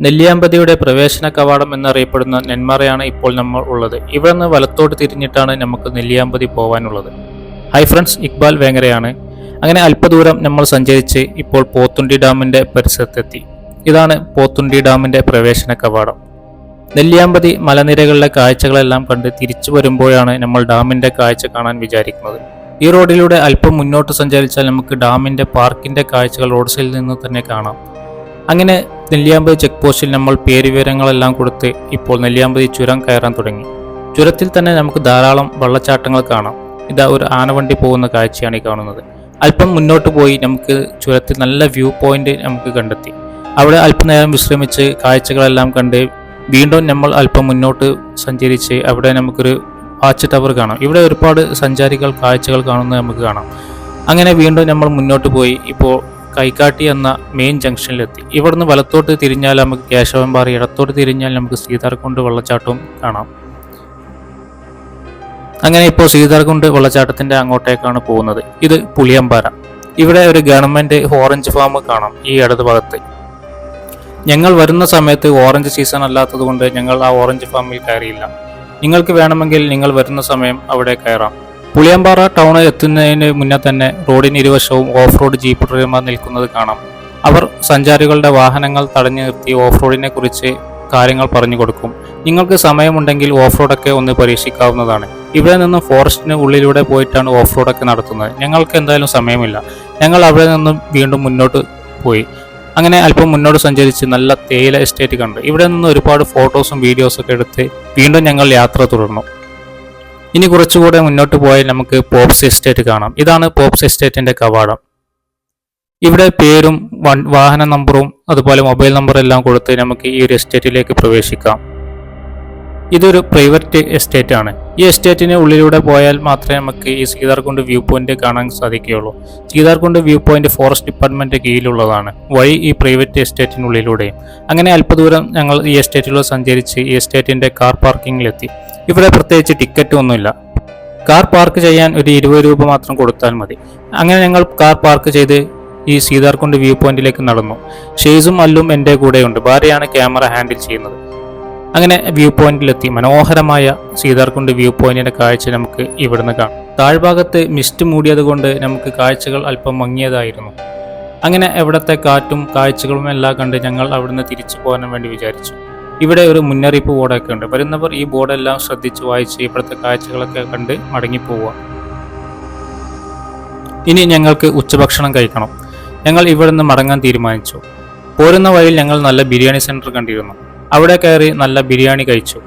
നെല്ലിയാമ്പതിയുടെ പ്രവേശന കവാടം എന്നറിയപ്പെടുന്ന നെന്മാറയാണ് ഇപ്പോൾ നമ്മൾ ഉള്ളത്. ഇവിടെ നിന്ന് വലത്തോട്ട് തിരിഞ്ഞിട്ടാണ് നമുക്ക് നെല്ലിയാമ്പതി പോവാനുള്ളത്. ഹൈ ഫ്രണ്ട്സ് ഇക്ബാൽ വേങ്ങരയാണ്. അങ്ങനെ അല്പദൂരം നമ്മൾ സഞ്ചരിച്ച് ഇപ്പോൾ പോത്തുണ്ടി ഡാമിന്റെ പരിസരത്തെത്തി. ഇതാണ് പോത്തുണ്ടി ഡാമിന്റെ പ്രവേശന കവാടം. നെല്ലിയാമ്പതി മലനിരകളിലെ കാഴ്ചകളെല്ലാം കണ്ട് തിരിച്ചു വരുമ്പോഴാണ് നമ്മൾ ഡാമിന്റെ കാഴ്ച കാണാൻ വിചാരിക്കുന്നത്. ഈ റോഡിലൂടെ അല്പം മുന്നോട്ട് സഞ്ചരിച്ചാൽ നമുക്ക് ഡാമിന്റെ പാർക്കിന്റെ കാഴ്ചകൾ റോഡ് സൈഡിൽ നിന്ന് തന്നെ കാണാം. അങ്ങനെ നെല്ലിയാമ്പതി ചെക്ക് പോസ്റ്റിൽ നമ്മൾ പേരുവിവരങ്ങളെല്ലാം കൊടുത്ത് ഇപ്പോൾ നെല്ലിയാമ്പതി ചുരം കയറാൻ തുടങ്ങി. ചുരത്തിൽ തന്നെ നമുക്ക് ധാരാളം വെള്ളച്ചാട്ടങ്ങൾ കാണാം. ഇതാ ഒരു ആനവണ്ടി പോകുന്ന കാഴ്ചയാണ് ഈ കാണുന്നത്. അല്പം മുന്നോട്ട് പോയി നമുക്ക് ചുരത്തിൽ നല്ല വ്യൂ പോയിന്റ് നമുക്ക് കണ്ടെത്തി. അവിടെ അല്പനേരം വിശ്രമിച്ച് കാഴ്ചകളെല്ലാം കണ്ട് വീണ്ടും നമ്മൾ അല്പം മുന്നോട്ട് സഞ്ചരിച്ച് അവിടെ നമുക്കൊരു വാച്ച് ടവർ കാണാം. ഇവിടെ ഒരുപാട് സഞ്ചാരികൾ കാഴ്ചകൾ കാണുന്നത് നമുക്ക് കാണാം. അങ്ങനെ വീണ്ടും നമ്മൾ മുന്നോട്ട് പോയി. ഇപ്പോൾ കൈക്കാട്ടി എന്ന മെയിൻ ജംഗ്ഷനിലെത്തി ഇവിടുന്ന് വലത്തോട്ട് തിരിഞ്ഞാൽ നമുക്ക് കേശവൻപാറ ഇടത്തോട്ട് തിരിഞ്ഞാൽ നമുക്ക് സീതാർകുണ്ട് വെള്ളച്ചാട്ടവും കാണാം. അങ്ങനെ ഇപ്പോൾ സീതാർകുണ്ട് വെള്ളച്ചാട്ടത്തിന്റെ അങ്ങോട്ടേക്കാണ് പോകുന്നത്. ഇത് പുളിയമ്പാറ. ഇവിടെ ഒരു ഗവൺമെന്റ് ഓറഞ്ച് ഫാം കാണാം ഈ ഇടത് ഭാഗത്ത് ഞങ്ങൾ വരുന്ന സമയത്ത് ഓറഞ്ച് സീസൺ അല്ലാത്തതുകൊണ്ട് ഞങ്ങൾ ആ ഓറഞ്ച് ഫാമിൽ കയറിയില്ല. നിങ്ങൾക്ക് വേണമെങ്കിൽ നിങ്ങൾ വരുന്ന സമയം അവിടെ കയറാം. പുളിയമ്പാറ ടൗണിൽ എത്തുന്നതിന് മുന്നേ തന്നെ റോഡിന് ഇരുവശവും ഓഫ് റോഡ് ജീപ്പ് ഡ്രൈവർമാർ നിൽക്കുന്നത് കാണാം. അവർ സഞ്ചാരികളുടെ വാഹനങ്ങൾ തടഞ്ഞു നിർത്തി ഓഫ് റോഡിനെ കുറിച്ച് കാര്യങ്ങൾ പറഞ്ഞു കൊടുക്കും. നിങ്ങൾക്ക് സമയമുണ്ടെങ്കിൽ ഓഫ് റോഡൊക്കെ ഒന്ന് പരീക്ഷിക്കാവുന്നതാണ്. ഇവിടെ നിന്നും ഫോറസ്റ്റിന് ഉള്ളിലൂടെ പോയിട്ടാണ് ഓഫ് റോഡൊക്കെ നടത്തുന്നത്. ഞങ്ങൾക്ക് എന്തായാലും സമയമില്ല. ഞങ്ങൾ അവിടെ നിന്നും വീണ്ടും മുന്നോട്ട് പോയി. അങ്ങനെ അല്പം മുന്നോട്ട് സഞ്ചരിച്ച് നല്ല തേയില എസ്റ്റേറ്റ് കണ്ടു. ഇവിടെ നിന്ന് ഒരുപാട് ഫോട്ടോസും വീഡിയോസും ഒക്കെ എടുത്ത് വീണ്ടും ഞങ്ങൾ യാത്ര തുടർന്നു. ഇനി കുറച്ചുകൂടെ മുന്നോട്ട് പോയാൽ നമുക്ക് പോപ്സ് എസ്റ്റേറ്റ് കാണാം. ഇതാണ് പോപ്സ് എസ്റ്റേറ്റിന്റെ കവാടം. ഇവിടെ പേരും വാഹന നമ്പറും അതുപോലെ മൊബൈൽ നമ്പറും എല്ലാം കൊടുത്ത് നമുക്ക് ഈ ഒരു എസ്റ്റേറ്റിലേക്ക് പ്രവേശിക്കാം. ഇതൊരു പ്രൈവറ്റ് എസ്റ്റേറ്റ് ആണ്. ഈ എസ്റ്റേറ്റിന് ഉള്ളിലൂടെ പോയാൽ മാത്രമേ നമുക്ക് ഈ സീതാർകുണ്ട് വ്യൂ പോയിന്റ് കാണാൻ സാധിക്കുകയുള്ളൂ. Seetharkund view point forest department കീഴിലുള്ളതാണ്. വഴി ഈ പ്രൈവറ്റ് എസ്റ്റേറ്റിനുള്ളിലൂടെയും അങ്ങനെ അല്പദൂരം ഞങ്ങൾ ഈ എസ്റ്റേറ്റിലൂടെ സഞ്ചരിച്ച് ഈ എസ്റ്റേറ്റിന്റെ കാർ പാർക്കിങ്ങിലെത്തി ഇവിടെ പ്രത്യേകിച്ച് ടിക്കറ്റ് ഒന്നുമില്ല. കാർ പാർക്ക് ചെയ്യാൻ ഒരു ഇരുപത് രൂപ മാത്രം കൊടുത്താൽ മതി. അങ്ങനെ ഞങ്ങൾ കാർ പാർക്ക് ചെയ്ത് ഈ സീതാർകുണ്ട് വ്യൂ പോയിന്റിലേക്ക് നടന്നു. ഷെയ്സും അല്ലും എന്റെ കൂടെയുണ്ട്. ഭാര്യയാണ് ക്യാമറ ഹാൻഡിൽ ചെയ്യുന്നത്. അങ്ങനെ വ്യൂ പോയിന്റിലെത്തി. മനോഹരമായ സീതാർകുണ്ട് വ്യൂ പോയിന്റിന്റെ കാഴ്ച നമുക്ക് ഇവിടുന്ന് കാണാം. താഴ്ഭാഗത്ത് മിസ്റ്റ് മൂടിയതുകൊണ്ട് നമുക്ക് കാഴ്ചകൾ അല്പം മങ്ങിയതായിരുന്നു. അങ്ങനെ എവിടത്തെ കാറ്റും കാഴ്ചകളും എല്ലാം കണ്ട് ഞങ്ങൾ അവിടുന്ന് തിരിച്ചു പോകാൻ വേണ്ടി വിചാരിച്ചു. ഇവിടെ ഒരു മുന്നറിയിപ്പ് ബോർഡൊക്കെ ഉണ്ട്. വരുന്നവർ ഈ ബോർഡെല്ലാം ശ്രദ്ധിച്ച് വായിച്ച് ഇവിടുത്തെ കാഴ്ചകളൊക്കെ കണ്ട് മടങ്ങിപ്പോവുക ഇനി ഞങ്ങൾക്ക് ഉച്ചഭക്ഷണം കഴിക്കണം. ഞങ്ങൾ ഇവിടുന്ന് മടങ്ങാൻ തീരുമാനിച്ചു. പോരുന്ന വഴിയിൽ ഞങ്ങൾ നല്ല ബിരിയാണി സെന്റർ കണ്ടിരുന്നു. അവിടെ കയറി നല്ല ബിരിയാണി കഴിച്ചു.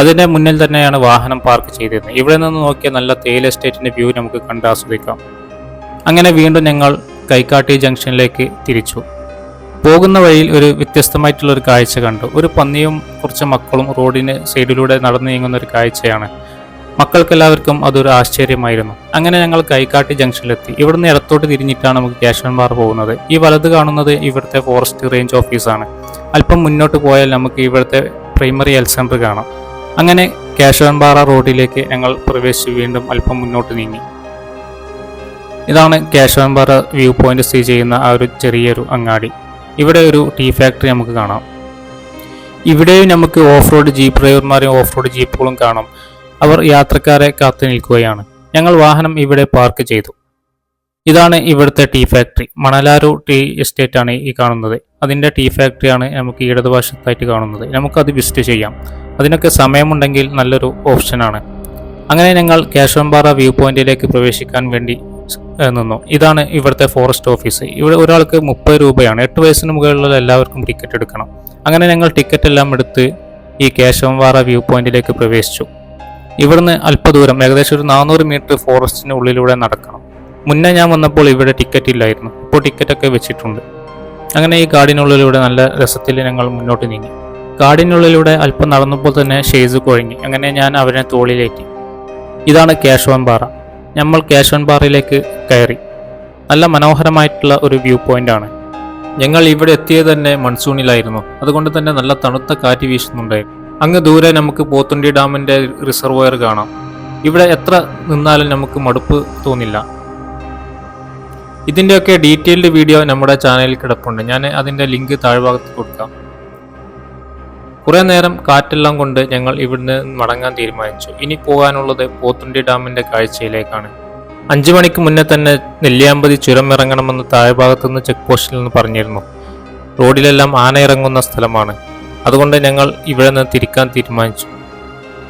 അതിന്റെ മുന്നിൽ തന്നെയാണ് വാഹനം പാർക്ക് ചെയ്തിരുന്നത്. ഇവിടെ നിന്ന് നോക്കിയ നല്ല തേയില എസ്റ്റേറ്റിന്റെ വ്യൂ നമുക്ക് കണ്ട് ആസ്വദിക്കാം. അങ്ങനെ വീണ്ടും ഞങ്ങൾ കൈക്കാട്ടി ജംഗ്ഷനിലേക്ക് തിരിച്ചു. പോകുന്ന വഴിയിൽ ഒരു വ്യത്യസ്തമായിട്ടുള്ള ഒരു കാഴ്ച കണ്ടു. ഒരു പന്നിയും കുറച്ച് മക്കളും റോഡിന് സൈഡിലൂടെ നടന്നു നീങ്ങുന്ന ഒരു കാഴ്ചയാണ് മക്കൾക്കെല്ലാവർക്കും അതൊരു ആശ്ചര്യമായിരുന്നു. അങ്ങനെ ഞങ്ങൾ കൈക്കാട്ടി ജംഗ്ഷനിലെത്തി. ഇവിടുന്ന് ഇടത്തോട്ട് തിരിഞ്ഞിട്ടാണ് നമുക്ക് കേശവൻപാറ പോകുന്നത്. ഈ വലത് കാണുന്നത് ഇവിടുത്തെ ഫോറസ്റ്റ് റേഞ്ച് ഓഫീസാണ്. അല്പം മുന്നോട്ട് പോയാൽ നമുക്ക് ഇവിടുത്തെ പ്രൈമറി ഹെൽത്ത് സെന്റർ കാണാം. അങ്ങനെ കേശവൻപാറ റോഡിലേക്ക് ഞങ്ങൾ പ്രവേശിച്ച് വീണ്ടും അല്പം മുന്നോട്ട് നീങ്ങി. ഇതാണ് കേശവൻപാറ വ്യൂ പോയിന്റ് സ്ഥിതി ചെയ്യുന്ന ആ ഒരു ചെറിയൊരു അങ്ങാടി. ഇവിടെ ഒരു ടീ ഫാക്ടറി നമുക്ക് കാണാം. ഇവിടെയും നമുക്ക് ഓഫ് റോഡ് ജീപ്പ് ഡ്രൈവർമാരെയും ഓഫ് റോഡ് ജീപ്പുകളും കാണാം. അവർ യാത്രക്കാരെ കാത്തു നിൽക്കുകയാണ്. ഞങ്ങൾ വാഹനം ഇവിടെ പാർക്ക് ചെയ്തു. ഇതാണ് ഇവിടുത്തെ tea factory. Manalaru tea estate ആണ് ഈ കാണുന്നത്. അതിന്റെ ടീ ഫാക്ടറിയാണ് നമുക്ക് ഇടതുവശത്തായിട്ട് കാണുന്നത്. നമുക്കത് വിസിറ്റ് ചെയ്യാം. അതിനൊക്കെ സമയമുണ്ടെങ്കിൽ നല്ലൊരു ഓപ്ഷനാണ് അങ്ങനെ ഞങ്ങൾ കേശവൻപാറ വ്യൂ പോയിന്റിലേക്ക് പ്രവേശിക്കാൻ വേണ്ടി നിന്നു. ഇതാണ് ഇവിടുത്തെ ഫോറസ്റ്റ് ഓഫീസ്. ഇവിടെ ഒരാൾക്ക് മുപ്പത് രൂപയാണ്. എട്ട് വയസ്സിന് മുകളിലുള്ള എല്ലാവർക്കും ടിക്കറ്റ് എടുക്കണം. അങ്ങനെ ഞങ്ങൾ ടിക്കറ്റ് എല്ലാം എടുത്ത് ഈ കേശവൻപാറ വ്യൂ പോയിന്റിലേക്ക് പ്രവേശിച്ചു. ഇവിടുന്ന് അല്പദൂരം ഏകദേശം ഒരു നാനൂറ് മീറ്റർ ഫോറസ്റ്റിന് ഉള്ളിലൂടെ നടക്കണം. മുന്നേ ഞാൻ വന്നപ്പോൾ ഇവിടെ ടിക്കറ്റ് ഇല്ലായിരുന്നു. ഇപ്പോൾ ടിക്കറ്റൊക്കെ വെച്ചിട്ടുണ്ട്. അങ്ങനെ ഈ കാടിനുള്ളിലൂടെ നല്ല രസത്തിൽ ഞങ്ങൾ മുന്നോട്ട് നീങ്ങി. കാടിനുള്ളിലൂടെ അല്പം നടന്നപ്പോൾ തന്നെ ഷെയ്സ് കുഴങ്ങി. അങ്ങനെ ഞാൻ അവരെ തോളിലേറ്റി. ഇതാണ് കേശവൻപാറ നമ്മൾ കേശവൻപാറയിലേക്ക് കയറി. നല്ല മനോഹരമായിട്ടുള്ള ഒരു വ്യൂ പോയിന്റ് ആണ്. ഞങ്ങൾ ഇവിടെ എത്തിയത് തന്നെ മൺസൂണിലായിരുന്നു. അതുകൊണ്ട് തന്നെ നല്ല തണുത്ത കാറ്റ് വീശുന്നുണ്ടായിരുന്നു. അങ്ങ് ദൂരെ നമുക്ക് പോത്തുണ്ടി ഡാമിന്റെ റിസർവോയർ കാണാം. ഇവിടെ എത്ര നിന്നാലും നമുക്ക് മടുപ്പ് തോന്നില്ല. ഇതിന്റെയൊക്കെ ഡീറ്റെയിൽഡ് വീഡിയോ നമ്മുടെ ചാനലിൽ കിടപ്പുണ്ട്. ഞാൻ അതിന്റെ ലിങ്ക് താഴ്ഭാഗത്ത് കൊടുക്കാം. കുറേ നേരം കാറ്റെല്ലാം കൊണ്ട് ഞങ്ങൾ ഇവിടുന്ന് മടങ്ങാൻ തീരുമാനിച്ചു. ഇനി പോകാനുള്ളത് പോത്തുണ്ടി ഡാമിന്റെ കാഴ്ചയിലേക്കാണ്. അഞ്ചു മണിക്ക് മുന്നേ തന്നെ നെല്ലിയാമ്പതി ചുരം ഇറങ്ങണമെന്ന് താഴ്ഭാഗത്തുനിന്ന് ചെക്ക് പോസ്റ്റിൽ നിന്ന് പറഞ്ഞിരുന്നു. റോഡിലെല്ലാം ആന ഇറങ്ങുന്ന സ്ഥലമാണ്. അതുകൊണ്ട് ഞങ്ങൾ ഇവിടെ നിന്ന് തിരിക്കാൻ തീരുമാനിച്ചു.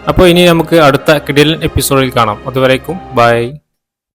അപ്പോൾ ഇനി നമുക്ക് അടുത്ത കിടിലൻ എപ്പിസോഡിൽ കാണാം. അതുവരേക്കും ബൈ